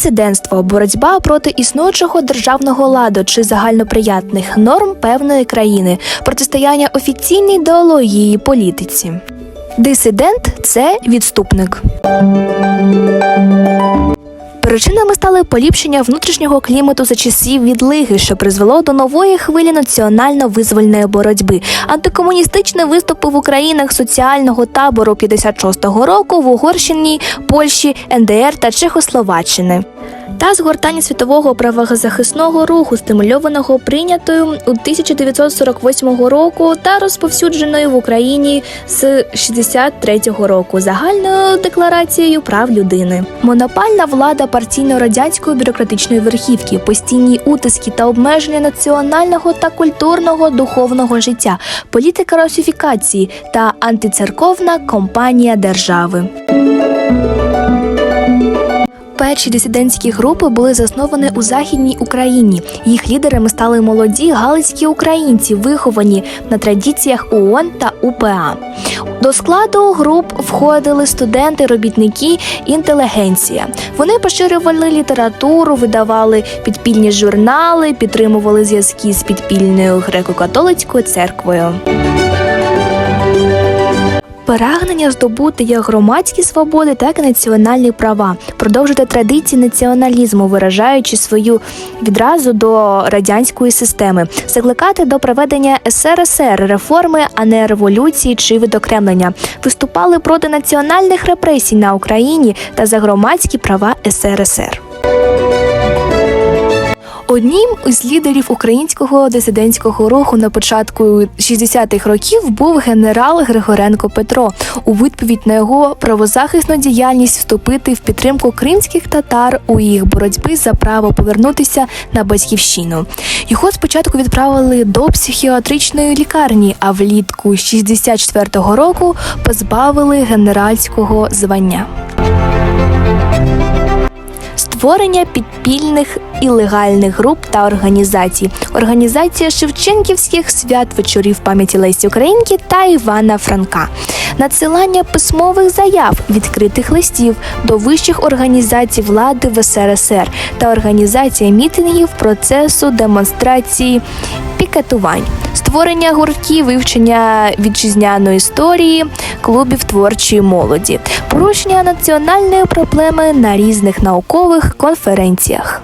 Дисидентство боротьба проти існуючого державного ладу чи загальноприятних норм певної країни, протистояння офіційній ідеології політиці. Дисидент це відступник. Причинами стали поліпшення внутрішнього клімату за часів відлиги, що призвело до нової хвилі національно-визвольної боротьби. Антикомуністичні виступи в Українах соціального табору 56-го року в Угорщині, Польщі, НДР та Чехословаччини. Та згортання світового правозахисного руху, стимульованого прийнятою у 1948 року та розповсюдженою в Україні з 63-го року загальною декларацією прав людини. Монопальна влада партійно-радянської бюрократичної верхівки, постійні утиски та обмеження національного та культурного духовного життя, політика русифікації та антицерковна компанія держави. Перші дисидентські групи були засновані у Західній Україні. Їх лідерами стали молоді галицькі українці, виховані на традиціях ООН та УПА. До складу груп входили студенти, робітники, інтелігенція. Вони поширювали літературу, видавали підпільні журнали, підтримували зв'язки з підпільною греко-католицькою церквою. Прагнення здобути як громадські свободи, так і національні права, продовжити традиції націоналізму, виражаючи свою відразу до радянської системи, закликати до проведення СРСР реформи, а не революції чи відокремлення, виступали проти національних репресій на Україні та за громадські права СРСР. Одним із лідерів українського дисидентського руху на початку 60-х років був генерал Григоренко Петро. У відповідь на його правозахисну діяльність вступити в підтримку кримських татар у їх боротьбі за право повернутися на батьківщину. Його спочатку відправили до психіатричної лікарні, а влітку 64-го року позбавили генеральського звання. Створення підпільних і легальних груп та організацій. Організація Шевченківських свят вечорів пам'яті Лесі Українки та Івана Франка. Надсилання письмових заяв, відкритих листів до вищих організацій влади в СРСР та організація мітингів процесу демонстрації пікетувань, створення гуртків, вивчення вітчизняної історії, клубів творчої молоді, порушення національної проблеми на різних наукових конференціях.